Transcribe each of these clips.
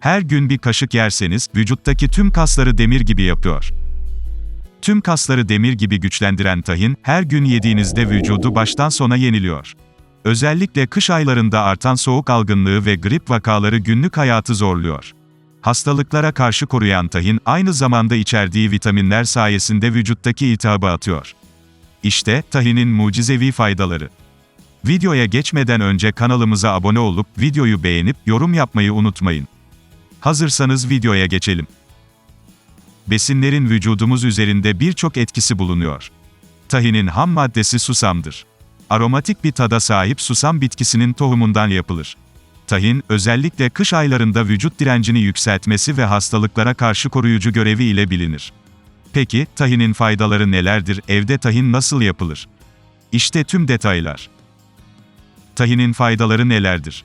Her gün bir kaşık yerseniz, vücuttaki tüm kasları demir gibi yapıyor. Tüm kasları demir gibi güçlendiren tahin, her gün yediğinizde vücudu baştan sona yeniliyor. Özellikle kış aylarında artan soğuk algınlığı ve grip vakaları günlük hayatı zorluyor. Hastalıklara karşı koruyan tahin, aynı zamanda içerdiği vitaminler sayesinde vücuttaki iltihabı atıyor. İşte, tahinin mucizevi faydaları. Videoya geçmeden önce kanalımıza abone olup, videoyu beğenip, yorum yapmayı unutmayın. Hazırsanız videoya geçelim. Besinlerin vücudumuz üzerinde birçok etkisi bulunuyor. Tahinin ham maddesi susamdır. Aromatik bir tada sahip susam bitkisinin tohumundan yapılır. Tahin, özellikle kış aylarında vücut direncini yükseltmesi ve hastalıklara karşı koruyucu görevi ile bilinir. Peki, tahinin faydaları nelerdir, evde tahin nasıl yapılır? İşte tüm detaylar. Tahinin faydaları nelerdir?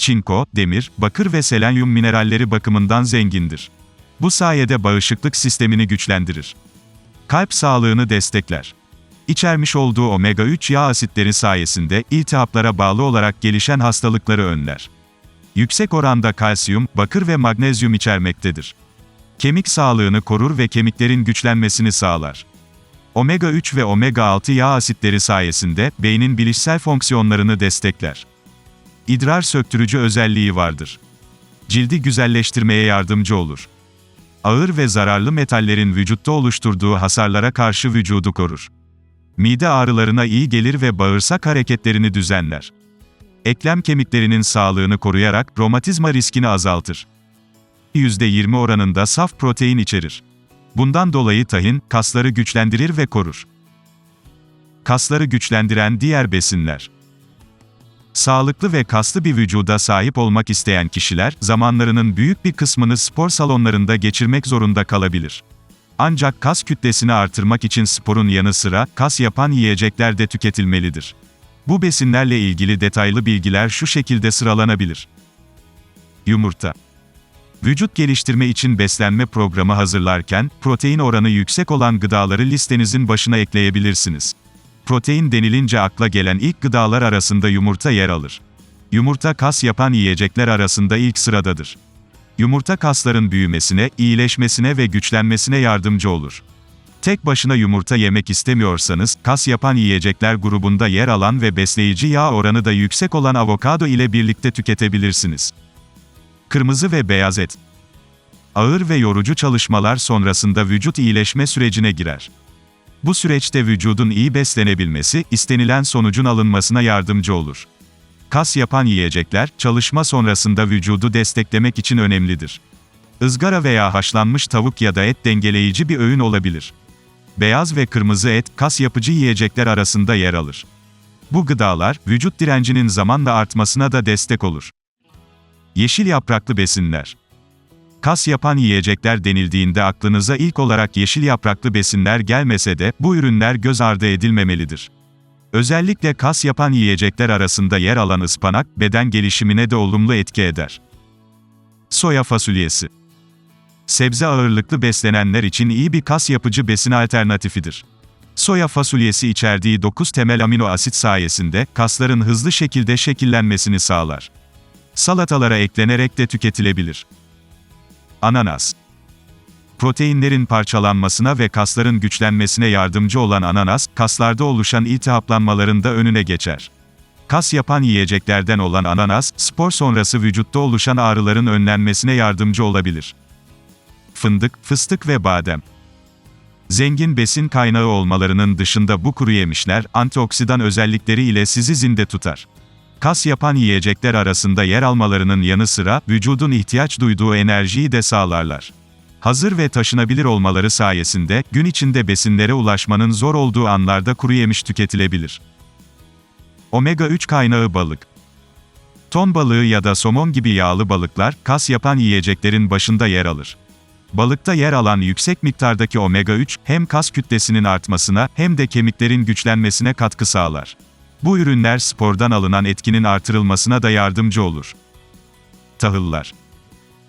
Çinko, demir, bakır ve selenyum mineralleri bakımından zengindir. Bu sayede bağışıklık sistemini güçlendirir. Kalp sağlığını destekler. İçermiş olduğu omega-3 yağ asitleri sayesinde iltihaplara bağlı olarak gelişen hastalıkları önler. Yüksek oranda kalsiyum, bakır ve magnezyum içermektedir. Kemik sağlığını korur ve kemiklerin güçlenmesini sağlar. Omega-3 ve omega-6 yağ asitleri sayesinde beynin bilişsel fonksiyonlarını destekler. İdrar söktürücü özelliği vardır. Cildi güzelleştirmeye yardımcı olur. Ağır ve zararlı metallerin vücutta oluşturduğu hasarlara karşı vücudu korur. Mide ağrılarına iyi gelir ve bağırsak hareketlerini düzenler. Eklem kemiklerinin sağlığını koruyarak romatizma riskini azaltır. %20 oranında saf protein içerir. Bundan dolayı tahin, kasları güçlendirir ve korur. Kasları güçlendiren diğer besinler. Sağlıklı ve kaslı bir vücuda sahip olmak isteyen kişiler, zamanlarının büyük bir kısmını spor salonlarında geçirmek zorunda kalabilir. Ancak kas kütlesini artırmak için sporun yanı sıra, kas yapan yiyecekler de tüketilmelidir. Bu besinlerle ilgili detaylı bilgiler şu şekilde sıralanabilir. Yumurta Vücut geliştirme için beslenme programı hazırlarken, protein oranı yüksek olan gıdaları listenizin başına ekleyebilirsiniz. Protein denilince akla gelen ilk gıdalar arasında yumurta yer alır. Yumurta kas yapan yiyecekler arasında ilk sıradadır. Yumurta kasların büyümesine, iyileşmesine ve güçlenmesine yardımcı olur. Tek başına yumurta yemek istemiyorsanız, kas yapan yiyecekler grubunda yer alan ve besleyici yağ oranı da yüksek olan avokado ile birlikte tüketebilirsiniz. Kırmızı ve beyaz et. Ağır ve yorucu çalışmalar sonrasında vücut iyileşme sürecine girer. Bu süreçte vücudun iyi beslenebilmesi, istenilen sonucun alınmasına yardımcı olur. Kas yapan yiyecekler, çalışma sonrasında vücudu desteklemek için önemlidir. Izgara veya haşlanmış tavuk ya da et dengeleyici bir öğün olabilir. Beyaz ve kırmızı et, kas yapıcı yiyecekler arasında yer alır. Bu gıdalar, vücut direncinin zamanla artmasına da destek olur. Yeşil yapraklı besinler. Kas yapan yiyecekler denildiğinde aklınıza ilk olarak yeşil yapraklı besinler gelmese de, bu ürünler göz ardı edilmemelidir. Özellikle kas yapan yiyecekler arasında yer alan ıspanak, beden gelişimine de olumlu etki eder. Soya fasulyesi. Sebze ağırlıklı beslenenler için iyi bir kas yapıcı besin alternatifidir. Soya fasulyesi içerdiği 9 temel amino asit sayesinde, kasların hızlı şekilde şekillenmesini sağlar. Salatalara eklenerek de tüketilebilir. Ananas. Proteinlerin parçalanmasına ve kasların güçlenmesine yardımcı olan ananas, kaslarda oluşan iltihaplanmaların da önüne geçer. Kas yapan yiyeceklerden olan ananas, spor sonrası vücutta oluşan ağrıların önlenmesine yardımcı olabilir. Fındık, fıstık ve badem. Zengin besin kaynağı olmalarının dışında bu kuru yemişler, antioksidan özellikleri ile sizi zinde tutar. Kas yapan yiyecekler arasında yer almalarının yanı sıra, vücudun ihtiyaç duyduğu enerjiyi de sağlarlar. Hazır ve taşınabilir olmaları sayesinde, gün içinde besinlere ulaşmanın zor olduğu anlarda kuru yemiş tüketilebilir. Omega-3 kaynağı balık. Ton balığı ya da somon gibi yağlı balıklar, kas yapan yiyeceklerin başında yer alır. Balıkta yer alan yüksek miktardaki omega-3, hem kas kütlesinin artmasına, hem de kemiklerin güçlenmesine katkı sağlar. Bu ürünler spordan alınan etkinin artırılmasına da yardımcı olur. Tahıllar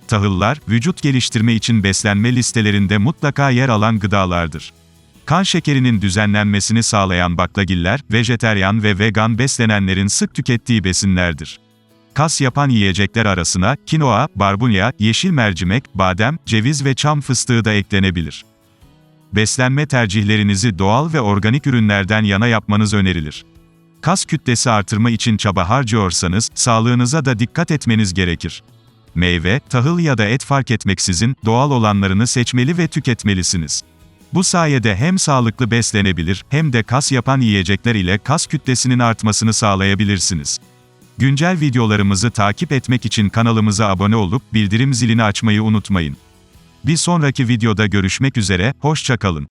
Tahıllar, vücut geliştirme için beslenme listelerinde mutlaka yer alan gıdalardır. Kan şekerinin düzenlenmesini sağlayan baklagiller, vejeteryan ve vegan beslenenlerin sık tükettiği besinlerdir. Kas yapan yiyecekler arasına kinoa, barbunya, yeşil mercimek, badem, ceviz ve çam fıstığı da eklenebilir. Beslenme tercihlerinizi doğal ve organik ürünlerden yana yapmanız önerilir. Kas kütlesi artırma için çaba harcıyorsanız, sağlığınıza da dikkat etmeniz gerekir. Meyve, tahıl ya da et fark etmeksizin, doğal olanlarını seçmeli ve tüketmelisiniz. Bu sayede hem sağlıklı beslenebilir, hem de kas yapan yiyecekler ile kas kütlesinin artmasını sağlayabilirsiniz. Güncel videolarımızı takip etmek için kanalımıza abone olup, bildirim zilini açmayı unutmayın. Bir sonraki videoda görüşmek üzere, hoşça kalın.